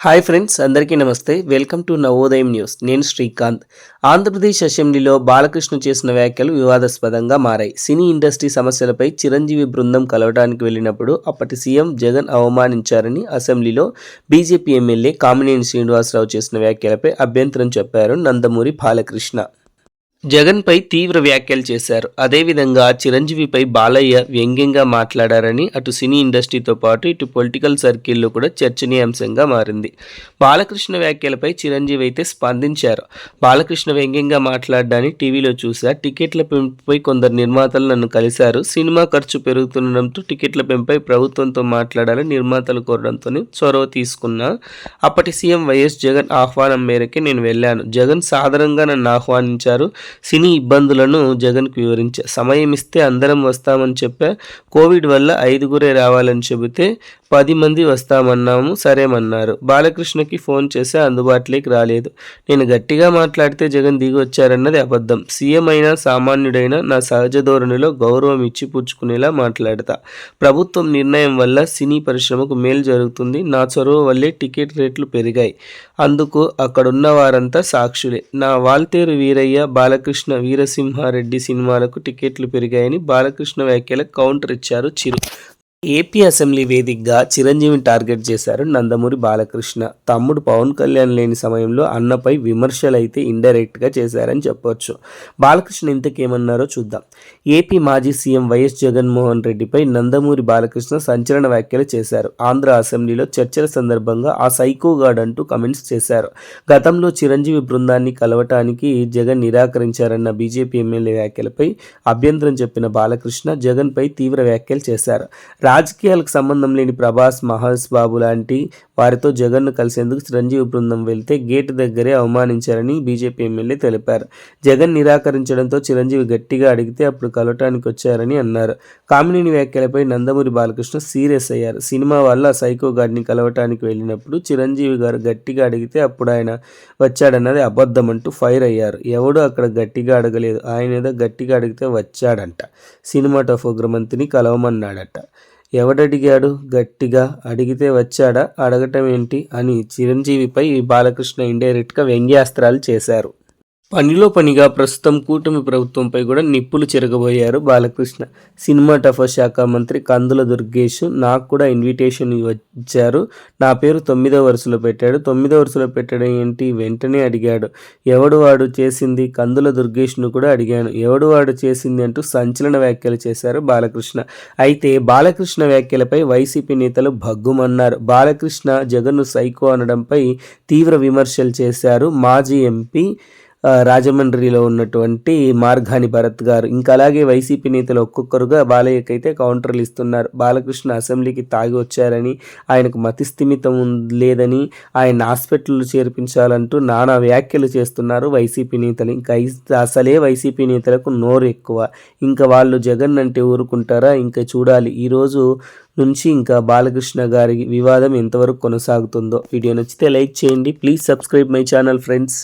Hi friends అందరికీ నమస్తే. Welcome to Navodayam news నేను శ్రీకాంత్. ఆంధ్రప్రదేశ్ అసెంబ్లీలో బాలకృష్ణ చేసిన వ్యాఖ్యలు వివాదాస్పదంగా మారాయి. సినీ ఇండస్ట్రీ సమస్యలపై చిరంజీవి బృందం కలవడానికి వెళ్ళినప్పుడు అప్పటి సీఎం జగన్ అవమానించారని అసెంబ్లీలో బీజేపీ ఎమ్మెల్యే కామినేని శ్రీనివాసరావు చేసిన వ్యాఖ్యలపై అభ్యంతరం చెప్పారు నందమూరి బాలకృష్ణ. జగన్పై తీవ్ర వ్యాఖ్యలు చేశారు. అదేవిధంగా చిరంజీవిపై బాలయ్య వ్యంగ్యంగా మాట్లాడారని అటు సినీ ఇండస్ట్రీతో పాటు ఇటు పొలిటికల్ సర్కిల్లో కూడా చర్చనీయాంశంగా మారింది. బాలకృష్ణ వ్యాఖ్యలపై చిరంజీవి అయితే స్పందించారు. బాలకృష్ణ వ్యంగ్యంగా మాట్లాడడాన్ని టీవీలో చూశా టికెట్ల పెంపుపై కొందరు నిర్మాతలు నన్ను కలిశారు. సినిమా ఖర్చు పెరుగుతుండడంతో టికెట్ల పెంపై ప్రభుత్వంతో మాట్లాడాలని నిర్మాతలు కోరడంతోనే చొరవ తీసుకున్నా అప్పటి సీఎం వైఎస్ జగన్ ఆహ్వానం మేరకే నేను వెళ్ళాను. జగన్ సాధారణంగా నన్ను ఆహ్వానించారు. సినీ ఇబ్బందులను జగన్కు వివరించా సమయం ఇస్తే అందరం వస్తామని చెప్పా కోవిడ్ వల్ల ఐదుగురే రావాలని చెబితే పది మంది వస్తామన్నాము సరేమన్నారు. బాలకృష్ణకి ఫోన్ చేస్తే అందుబాటులోకి రాలేదు. నేను గట్టిగా మాట్లాడితే జగన్ దిగి వచ్చారన్నది అబద్ధం. సీఎం అయినా సామాన్యుడైనా నా సహజ ధోరణిలో గౌరవం ఇచ్చి పుచ్చుకునేలా మాట్లాడతా. ప్రభుత్వం నిర్ణయం వల్ల సినీ పరిశ్రమకు మేలు జరుగుతుంది. నా చొరవ వల్లే టికెట్ రేట్లు పెరిగాయి. అందుకు అక్కడున్న వారంతా సాక్షులే. నా వాల్తేరు వీరయ్య బాల బాలకృష్ణ వీరసింహారెడ్డి సినిమాలకు టికెట్లు పెరిగాయని బాలకృష్ణ వ్యాఖ్యలకు కౌంటర్ ఇచ్చారు చిరు ఏపీ అసెంబ్లీ వేదికగా చిరంజీవిని టార్గెట్ చేశారు నందమూరి బాలకృష్ణ. తమ్ముడు పవన్ కళ్యాణ్ లేని సమయంలో అన్నపై విమర్శలు అయితే ఇండైరెక్ట్గా చేశారని చెప్పొచ్చు. బాలకృష్ణ ఇంతకేమన్నారో చూద్దాం. ఏపీ మాజీ సీఎం వైఎస్ జగన్మోహన్ రెడ్డిపై నందమూరి బాలకృష్ణ సంచలన వ్యాఖ్యలు చేశారు. ఆంధ్ర అసెంబ్లీలో చర్చల సందర్భంగా ఆ సైకోగాడ్ అంటూ కమెంట్స్ చేశారు. గతంలో చిరంజీవి బృందాన్ని కలవటానికి జగన్ నిరాకరించారన్న బీజేపీ ఎమ్మెల్యే వ్యాఖ్యలపై అభ్యంతరం చెప్పిన బాలకృష్ణ జగన్పై తీవ్ర వ్యాఖ్యలు చేశారు. రాజకీయాలకు సంబంధం లేని ప్రభాస్ మహేష్ బాబు లాంటి వారితో జగన్ను కలిసేందుకు చిరంజీవి బృందం వెళ్తే గేటు దగ్గరే అవమానించారని బీజేపీ ఎమ్మెల్యే తెలిపారు. జగన్ నిరాకరించడంతో చిరంజీవి గట్టిగా అడిగితే అప్పుడు కలవటానికి వచ్చారని అన్నారు. కామినేని వ్యాఖ్యలపై నందమూరి బాలకృష్ణ సీరియస్ అయ్యారు. సినిమా వల్ల సైకో గారిని కలవటానికి వెళ్ళినప్పుడు చిరంజీవి గారు గట్టిగా అడిగితే అప్పుడు ఆయన వచ్చాడన్నది అబద్ధం అంటూ ఫైర్ అయ్యారు. ఎవడు అక్కడ గట్టిగా అడగలేదు. ఆయన ఏదో గట్టిగా అడిగితే వచ్చాడంట. సినిమాటోఫోగ్రమంతిని కలవమన్నాడట. ఎవడడిగాడు? గట్టిగా అడిగితే వచ్చాడా? అడగటం ఏంటి అని చిరంజీవిపై బాలకృష్ణ ఇండైరెక్ట్గా వ్యంగ్యాస్త్రాలు చేశారు. పనిలో పనిగా ప్రస్తుతం కూటమి ప్రభుత్వంపై కూడా నిప్పులు చెరగబోయారు బాలకృష్ణ. సినిమా టఫర్ శాఖ మంత్రి కందుల దుర్గేష్ నాకు కూడా ఇన్విటేషన్ వచ్చారు నా పేరు తొమ్మిదో వరుసలో పెట్టాడు. తొమ్మిదో వరుసలో పెట్టడం ఏంటి? వెంటనే అడిగాడు. ఎవడు వాడు చేసింది? కందుల దుర్గేష్ను కూడా అడిగాను. ఎవడు వాడు చేసింది అంటూ సంచలన వ్యాఖ్యలు చేశారు బాలకృష్ణ. అయితే బాలకృష్ణ వ్యాఖ్యలపై వైసీపీ నేతలు భగ్గుమన్నారు. బాలకృష్ణ జగన్ను సైకో అనడంపై తీవ్ర విమర్శలు చేశారు. మాజీ ఎంపీ రాజమండ్రిలో ఉన్నటువంటి మార్గాని భరత్ గారు. ఇంకా అలాగే వైసీపీ నేతలు ఒక్కొక్కరుగా బాలయ్యకైతే కౌంటర్లు ఇస్తున్నారు. బాలకృష్ణ అసెంబ్లీకి తాగి వచ్చారని ఆయనకు మతిస్థిమితం లేదని ఆయన హాస్పిటల్ చేర్పించాలంటూ నానా వ్యాఖ్యలు చేస్తున్నారు వైసీపీ నేతలు. ఇంకా అసలే వైసీపీ నేతలకు నోరు ఎక్కువ. ఇంకా వాళ్ళు జగన్ అంటే ఊరుకుంటారా? ఇంకా చూడాలి. ఈరోజు నుంచి ఇంకా బాలకృష్ణ గారి వివాదం ఎంతవరకు కొనసాగుతుందో. వీడియో నచ్చితే లైక్ చేయండి. Please subscribe my channel friends.